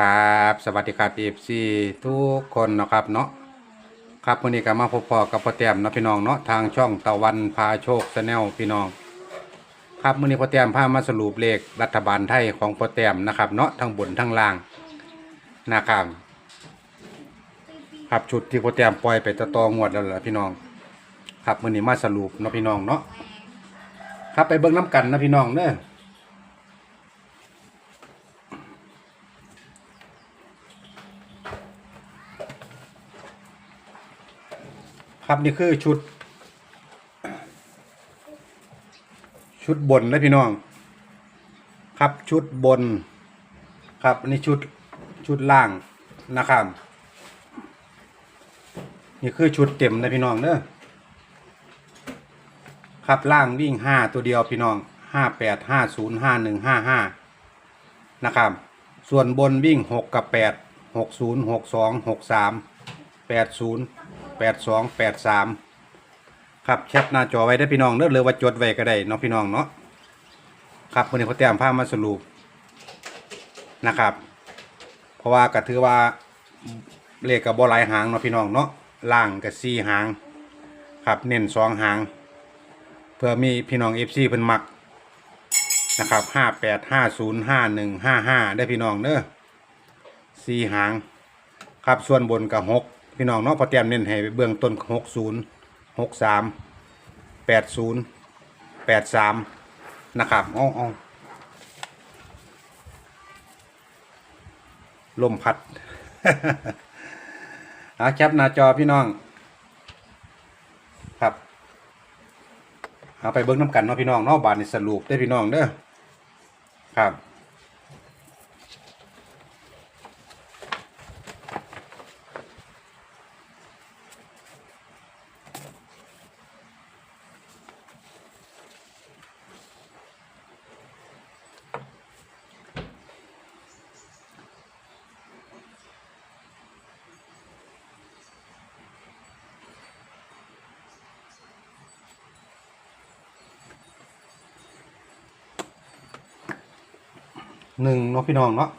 ครับสวัสดีครับเอฟซีทุกคนนะครับเนาะครับวันนี้ก็มาพบพอกับพ่อแต้มนะพี่น้องเนาะทางช่องตะวันพาโชคชาแนลพี่น้อง ครับมื้อนี้พ่อแต้มพามาสรุปเลขรัฐบาลไทยของพ่อแต้มนะครับเนาะทั้งบนทั้งล่างนะครับครับชุดที่พ่อแต้มปล่อยไปตะตองวดแล้วล่ะพี่น้อง ครับมื้อนี้มาสรุปนะพี่น้องเนาะครับไปเบิ่งน้ำกันนะพี่น้องเด้อ ครับนี่คือชุด ชุดบนนะพี่น้อง ครับชุดบน ครับนนี่ชุดชุดล่างนะครับนี่คือชุดเต็มนะพี่น้องเนอะครับล่างวิ่งห้าตัวเดียวพี่น้องห้าแปดห้าศูนย์ห้าหนึ่งห้าห้านะครับ ส่วนบนวิ่งหกกับแปดหกศูนย์หกสองหกสามแปดศูนย์ แปดสองแปดสามครับแคปหน้าจอไว้ได้พี่น้องเนอะหรือว่าจดไว้ก็ได้เนาะพี่น้องเนาะครับวันนี้เขาเตรียมภาพมาสรุปนะครับ เพราะว่าก็ถือว่าเลขกับบอลายหางเนาะพี่น้องเนาะล่างกับสี่หาง ครับเน้นสองหาง เพื่อมีพี่น้องเอฟซีเพิ่นมักนะครับห้าแปดห้าศูนย์ห้าหนึ่งห้าห้าได้พี่น้องเด้อสี่หาง ครับส่วนบนกับหก พี่น้องเนาะพอเตรียมเน้นให้เบื้องต้นหกศูนย์หกสามแปดศูนย์แปดสามนะครับอ๋อลมพัดอาแคปหน้าจอพี่น้อง ครับ เอาไปเบิ้งน้ำกันเนาะพี่น้องเนาะบานในสรุปได้พี่น้องเด้อครับ หนึ่งเนาะพี่น้องเนาะ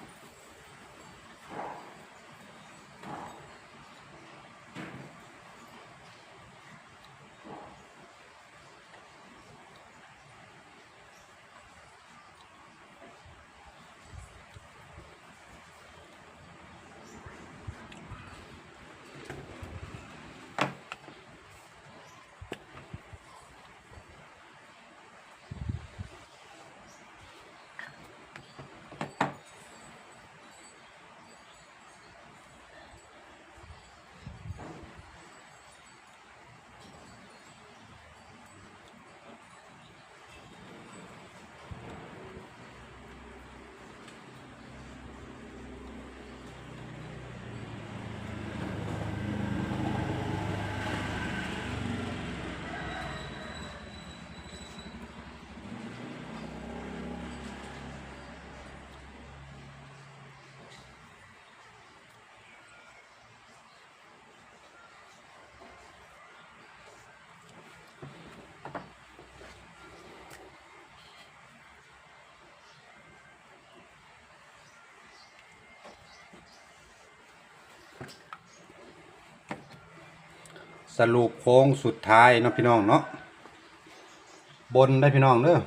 สรุปโค้งสุดท้ายเนาะพี่น้องเนาะบนได้พี่น้องเด้อ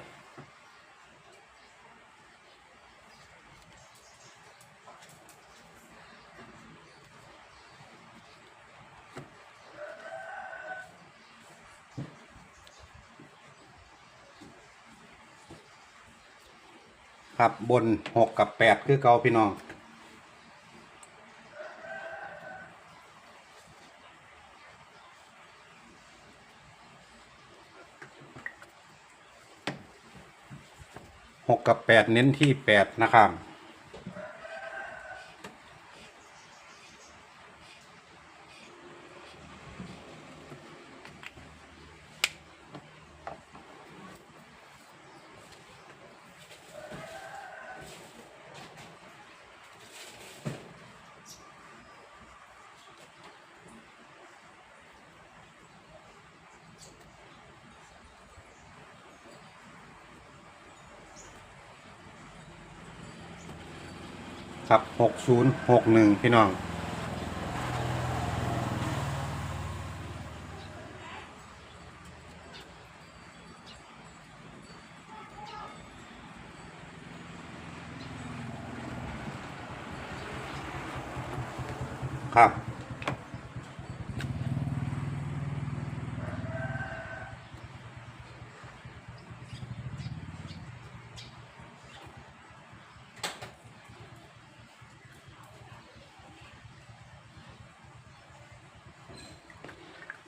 ครับบนหกกับแปดคือเกาพี่น้อง หกกับแป ดเน้นที่แปดนะครับ ครับหกศูนย์หกหนึ่งพี่น้องครับ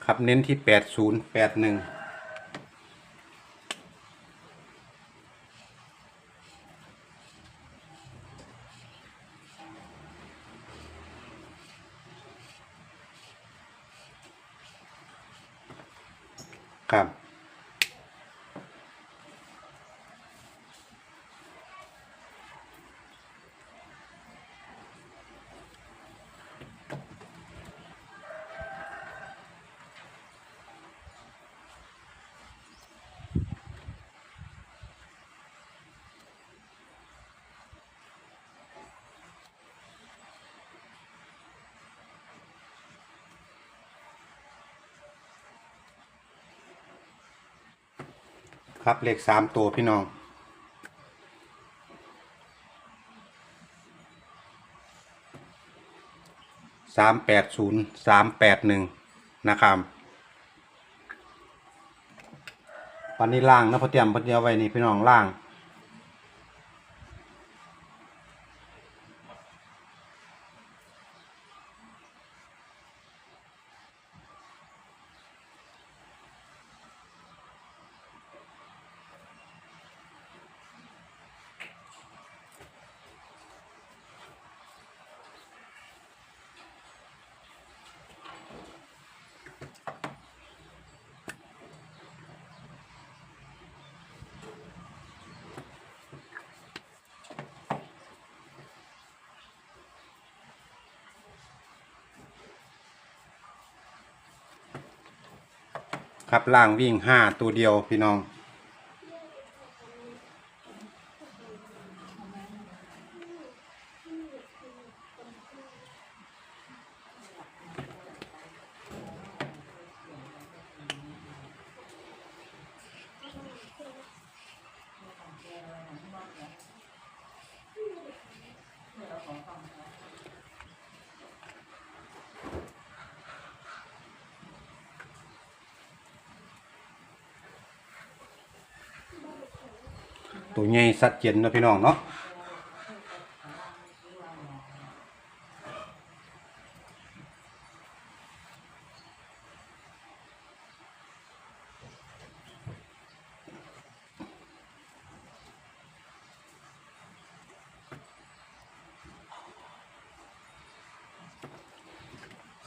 ครับเน้นที่แปดศูนย์แปดหนึ่งครับ ครับเลขสามตัวพี่น้องสามแปดศูนย์สามแปดหนึ่งนะครับปันนี้ล่างนะพอเตรียมพอเตรียวไว้นี่พี่น้องล่าง ครับล่างวิ่งห้าตัวเดียวพี่น้อง ตัวใหญ่สัดเจนนะพี่น้องเนาะ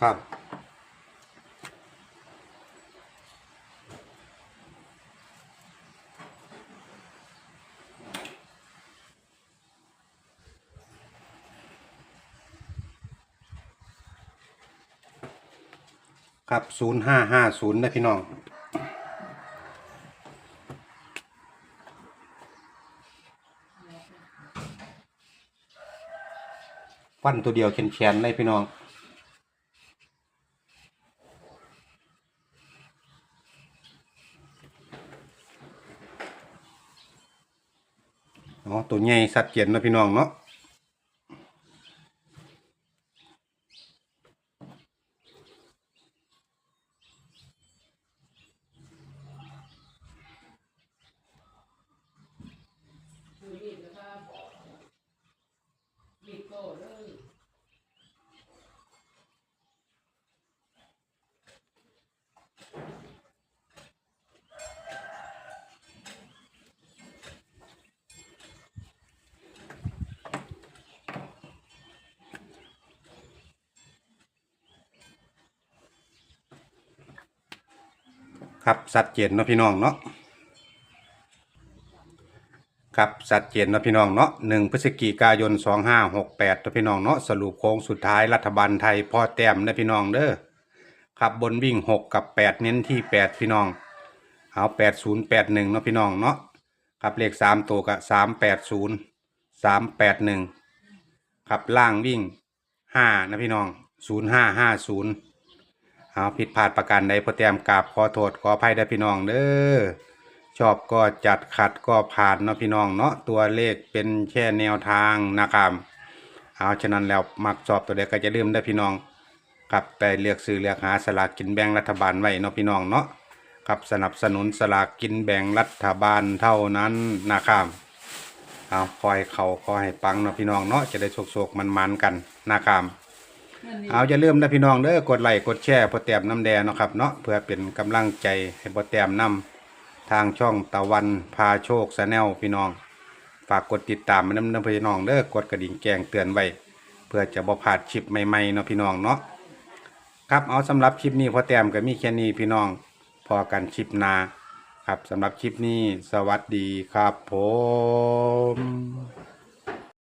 ครับ ครับศูนย์ห้าห้าศูนย์นะพี่น้องฟันตัวเดียวแขนๆเลยพี่น้องอ๋อตัวใหญ่สัดเจนนะพี่น้องเนาะ ครับสัดเจนเนาะพี่น้องเนาะครับสัดเจนเนาะพี่น้องเนาะหนึ่งพฤศจิกายนสองห้าหกแปดนาะพี่น้องเนาะสรุปโค้งสุดท้ายรัฐบาลไทยพอแต้มนะพี่น้องเด้อครับบนวิ่งหกกับแปดเน้นที่แปดพี่น้องเอาแปดศูนย์แปดหนึ่งเนาะพี่น้องเนาะครับเลขสามตัวกับสามแปดศูนย์สามแปดหนึ่งครับล่างวิ่งห้านะพี่น้องศูนย์ห้าห้าศูนย์ เอาผิดพลาดประการใดพอแต้มกราบขอโทษขออภัยได้อพี่น้องเด้อชอบก็จัดขัดก็ผ่านเนาะพี่น้องเนาะตัวเลขเป็นแค่แนวทางนะครับเอาฉะนั้นแล้วมักชอบตัวเด็กก็จะลืมได้พี่น้องครับไปเลือกซื้อเลือกหาสลากกินแบ่งรัฐบาลไว้เนาะพี่น้องเนาะครับสนับสนุนสลากกินแบ่งรัฐบาลเท่านั้นนะครับเอาคอยเขาคอยให้ปังเนาะพี่น้องเนาะจะได้โศกๆมันๆกันนะครับ เอาอย่าลืมนะพี่น้องเด้อกดไลค์กดแชร์พอแต้มน้ำแดงเนาะครับเนาะเพื่อเป็นกำลังใจให้พอแต้มนำทางช่องตะวันพาโชคแนลพี่น้อง ฝากกดติดตามมันนำพี่น้องเด้อกดกระดิ่งแจ้งเตือนไว้ เพื่อจะบ่พลาดคลิปใหม่ๆเนาะพี่น้องเนาะครับเอาสำหรับคลิปนี้พอแต้มก็มีแค่นี้พี่น้องพอกันคลิปหน้าครับสำหรับคลิปนี้สวัสดีครับผม